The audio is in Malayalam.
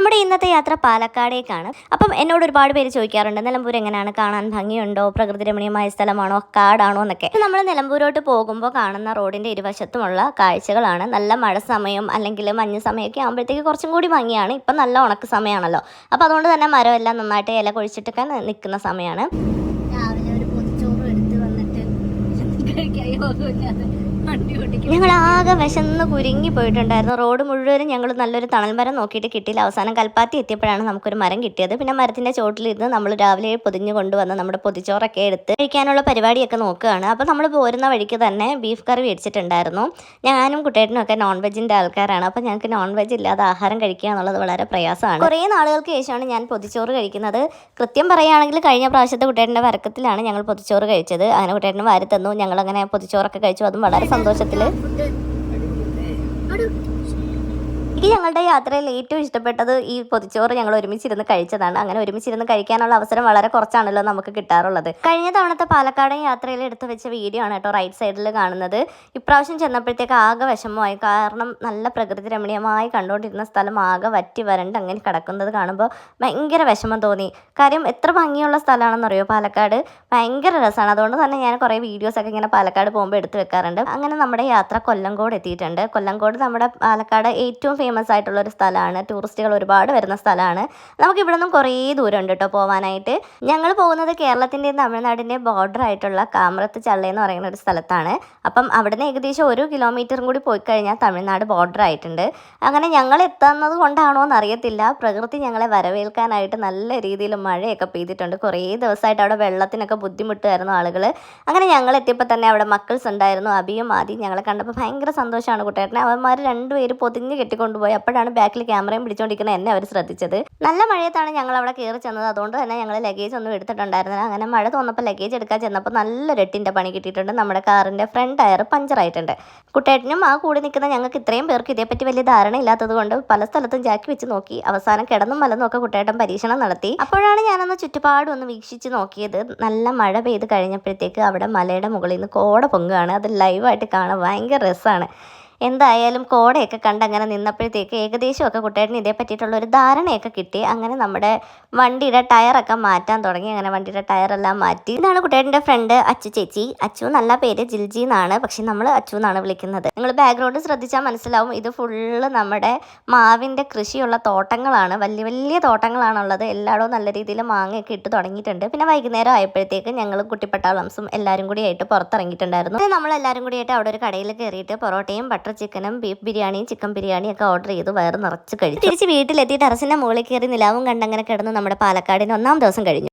നമ്മുടെ ഇന്നത്തെ യാത്ര പാലക്കാടേക്കാണ്. അപ്പം എന്നോട് ഒരുപാട് പേര് ചോദിക്കാറുണ്ട് നിലമ്പൂർ എങ്ങനെയാണ്? കാണാൻ ഭംഗിയുണ്ടോ? പ്രകൃതി രമണീയമായ സ്ഥലമാണോ? കാടാണോ? എന്നൊക്കെ. നമ്മൾ നിലമ്പൂരോട്ട് പോകുമ്പോൾ കാണുന്ന റോഡിന്റെ ഇരുവശത്തുമുള്ള കാഴ്ചകളാണ്. നല്ല മഴ സമയം അല്ലെങ്കിൽ മഞ്ഞ സമയമൊക്കെ ആകുമ്പോഴത്തേക്ക് കുറച്ചും കൂടി ഭംഗിയാണ്. ഇപ്പം നല്ല ഉണക്ക് സമയമാണല്ലോ. അപ്പോൾ അതുകൊണ്ട് തന്നെ മരമെല്ലാം നന്നായിട്ട് ഇല കൊഴിച്ചിട്ടൊക്കെ നിൽക്കുന്ന സമയമാണ്. രാവിലെ ഒരു പൊതിച്ചോറും എടുത്ത് വന്നിട്ട് ഞങ്ങൾ ആകെ വിശന്ന് കുരുങ്ങി പോയിട്ടുണ്ടായിരുന്നു. റോഡ് മുഴുവനും ഞങ്ങൾ നല്ലൊരു തണൽ മരം നോക്കിയിട്ട് കിട്ടിയില്ല. അവസാനം കൽപ്പാത്തി എത്തിയപ്പോഴാണ് നമുക്കൊരു മരം കിട്ടിയത്. പിന്നെ മരത്തിന്റെ ചോട്ടിലിരുന്ന് നമ്മൾ രാവിലെ പൊതിഞ്ഞ് കൊണ്ടുവന്ന് നമ്മുടെ പൊതിച്ചോറൊക്കെ എടുത്ത് കഴിക്കാനുള്ള പരിപാടിയൊക്കെ നോക്കുകയാണ്. അപ്പോൾ നമ്മൾ പോരുന്ന വഴിക്ക് തന്നെ ബീഫ് കറി മേടിച്ചിട്ടുണ്ടായിരുന്നു. ഞാനും കുട്ടേട്ടനും ഒക്കെ നോൺ വെജിന്റെ ആൾക്കാരാണ്. അപ്പോൾ ഞങ്ങൾക്ക് നോൺ വെജ് ഇല്ലാതെ ആഹാരം കഴിക്കുക എന്നുള്ളത് വളരെ പ്രയാസമാണ്. കുറേ നാളുകൾക്ക് ശേഷമാണ് ഞാൻ പൊതിച്ചോറ് കഴിക്കുന്നത്. കൃത്യം പറയുകയാണെങ്കിൽ കഴിഞ്ഞ പ്രാവശ്യത്തെ കുട്ടേട്ടന്റെ വരക്കത്തിലാണ് ഞങ്ങൾ പൊതിച്ചോറ് കഴിച്ചത്. അങ്ങനെ കുട്ടേട്ടന് വാരി തന്നു. ഞങ്ങളങ്ങനെ പൊതിച്ചോറൊക്കെ കഴിച്ചു. അതും വളരെ സന്തോഷത്തിൽ എനിക്ക് ഞങ്ങളുടെ യാത്രയിൽ ഏറ്റവും ഇഷ്ടപ്പെട്ടത് ഈ പൊതിച്ചോറ് ഞങ്ങൾ ഒരുമിച്ചിരുന്ന് കഴിച്ചതാണ്. അങ്ങനെ ഒരുമിച്ചിരുന്ന് കഴിക്കാനുള്ള അവസരം വളരെ കുറച്ചാണല്ലോ നമുക്ക് കിട്ടാറുള്ളത്. കഴിഞ്ഞ തവണത്തെ പാലക്കാടൻ യാത്രയിൽ എടുത്തു വെച്ച വീഡിയോ ആണ് കേട്ടോ റൈറ്റ് സൈഡിൽ കാണുന്നത്. ഇപ്രാവശ്യം ചെന്നപ്പോഴത്തേക്ക് ആകെ വിഷമമായി. കാരണം നല്ല പ്രകൃതി രമണീയമായി കണ്ടുകൊണ്ടിരുന്ന സ്ഥലം ആകെ വറ്റി വരണ്ട് അങ്ങനെ കിടക്കുന്നത് കാണുമ്പോൾ ഭയങ്കര വിഷമം തോന്നി. കാര്യം എത്ര ഭംഗിയുള്ള സ്ഥലമാണെന്നറിയോ പാലക്കാട്? ഭയങ്കര രസമാണ്. അതുകൊണ്ട് തന്നെ ഞാൻ കുറേ വീഡിയോസൊക്കെ ഇങ്ങനെ പാലക്കാട് പോകുമ്പോൾ എടുത്തു വെക്കാറുണ്ട്. അങ്ങനെ നമ്മുടെ യാത്ര കൊല്ലങ്കോട് എത്തിയിട്ടുണ്ട്. കൊല്ലങ്കോട് നമ്മുടെ പാലക്കാട് ഏറ്റവും ആയിട്ടുള്ള ഒരു സ്ഥലമാണ്. ടൂറിസ്റ്റുകൾ ഒരുപാട് വരുന്ന സ്ഥലമാണ്. നമുക്ക് ഇവിടെ നിന്നും കുറേ ദൂരം ഉണ്ട് കേട്ടോ പോകാനായിട്ട് ഞങ്ങൾ പോകുന്നത് കേരളത്തിന്റെയും തമിഴ്നാടിന്റെയും ബോർഡർ ആയിട്ടുള്ള കാമറത്ത് ചള്ള എന്ന് പറയുന്ന ഒരു സ്ഥലത്താണ്. അപ്പം അവിടെ നിന്ന് ഏകദേശം ഒരു കിലോമീറ്ററും കൂടി പോയി കഴിഞ്ഞാൽ തമിഴ്നാട് ബോർഡർ ആയിട്ടുണ്ട്. അങ്ങനെ ഞങ്ങൾ എത്തുന്നത് കൊണ്ടാണോ എന്ന് അറിയത്തില്ല. പ്രകൃതി ഞങ്ങളെ വരവേൽക്കാനായിട്ട് നല്ല രീതിയിൽ മഴയൊക്കെ പെയ്തിട്ടുണ്ട്. കുറേ ദിവസമായിട്ട് അവിടെ വെള്ളത്തിനൊക്കെ ബുദ്ധിമുട്ടായിരുന്നു ആളുകൾ അങ്ങനെ ഞങ്ങൾ എത്തിയപ്പോൾ തന്നെ അവിടെ മക്കൾസ് ഉണ്ടായിരുന്നു. അബിയും ആദ്യം ഞങ്ങളെ കണ്ടപ്പോൾ ഭയങ്കര സന്തോഷമാണ് കുട്ടേട്ടനെ. അവന്മാർ രണ്ടുപേര് പൊതിഞ്ഞ് കെട്ടിക്കൊണ്ടുപോയി അപ്പോഴാണ് ബാക്കിൽ ക്യാമറയും പിടിച്ചുകൊണ്ടിരിക്കുന്ന എന്നെ അവർ ശ്രദ്ധിച്ചത്. നല്ല മഴയത്താണ് ഞങ്ങൾ അവിടെ കയറി ചെന്നത്. അതുകൊണ്ട് തന്നെ ഞങ്ങൾ ലഗേജ് ഒന്നും എടുത്തിട്ടുണ്ടായിരുന്നില്ല. അങ്ങനെ മഴ തോന്നപ്പോൾ ലഗേജ് എടുക്കാൻ ചെന്നപ്പോൾ നല്ല രട്ടിന്റെ പണി കിട്ടിയിട്ടുണ്ട്. നമ്മുടെ കാറിന്റെ ഫ്രണ്ട് ടയർ പഞ്ചറായിട്ടുണ്ട് കുട്ടേട്ടനും ആ കൂടി നിൽക്കുന്ന ഞങ്ങൾക്ക് ഇത്രയും പേർക്ക് ഇതേപ്പറ്റി വലിയ ധാരണ ഇല്ലാത്തത് കൊണ്ട് പല സ്ഥലത്തും ജാക്കി വെച്ച് നോക്കി. അവസാനം കിടന്നും മലന്നും ഒക്കെ കുട്ടേട്ടൻ പരീക്ഷണം നടത്തി. അപ്പോഴാണ് ഞാനൊന്ന് ചുറ്റുപാടും ഒന്ന് വീക്ഷിച്ച് നോക്കിയത്. നല്ല മഴ പെയ്ത് കഴിഞ്ഞപ്പോഴത്തേക്ക് അവിടെ മലയുടെ മുകളിൽ നിന്ന് കോട പൊങ്ങുകയാണ്. അത് ലൈവായിട്ട് കാണാൻ ഭയങ്കര രസമാണ്. എന്തായാലും കോടയൊക്കെ കണ്ട് അങ്ങനെ നിന്നപ്പോഴത്തേക്ക് ഏകദേശമൊക്കെ കുട്ടിയേട്ടന് ഇതേ പറ്റിയിട്ടുള്ള ഒരു ധാരണയൊക്കെ കിട്ടി. അങ്ങനെ നമ്മുടെ വണ്ടിയുടെ ടയറൊക്കെ മാറ്റാൻ തുടങ്ങി. അങ്ങനെ വണ്ടിയുടെ ടയറെല്ലാം മാറ്റി. ഇതാണ് കുട്ടിയേട്ടന്റെ ഫ്രണ്ട് അച്ചു ചേച്ചി. അച്ചു നല്ല പേര് ജിൽജി എന്നാണ്. പക്ഷെ നമ്മൾ അച്ചു എന്നാണ് വിളിക്കുന്നത്. നിങ്ങൾ ബാക്ക്ഗ്രൗണ്ട് ശ്രദ്ധിച്ചാൽ മനസ്സിലാവും. ഇത് ഫുള്ള് നമ്മുടെ മാവിന്റെ കൃഷിയുള്ള തോട്ടങ്ങളാണ്. വലിയ വലിയ തോട്ടങ്ങളാണുള്ളത്. എല്ലായിടവും നല്ല രീതിയിൽ മാങ്ങയൊക്കെ ഇട്ട് തുടങ്ങിയിട്ടുണ്ട്. പിന്നെ വൈകുന്നേരം ആയപ്പോഴത്തേക്ക് ഞങ്ങൾ കുട്ടിപ്പട്ടാളംസും എല്ലാവരും കൂടി ആയിട്ട് പുറത്തിറങ്ങിയിട്ടുണ്ടായിരുന്നു. നമ്മളെല്ലാവരും കൂടി ആയിട്ട് അവിടെ ഒരു കടയിൽ കയറിയിട്ട് പൊറോട്ടയും ബട്ടർ ചിക്കനും ബീഫ് ബിരിയാണിയും ചിക്കൻ ബിരിയാണിയും ഒക്കെ ഓർഡർ ചെയ്തു. വയറ് നിറച്ച് കഴിച്ചു. തിരിച്ച് വീട്ടിലെത്തി ടെറസിന്റെ മുകളിൽ കയറി നിലാവും കണ്ടങ്ങനെ കിടന്ന് നമ്മുടെ പാലക്കാടിന് ഒന്നാം ദിവസം കഴിഞ്ഞു.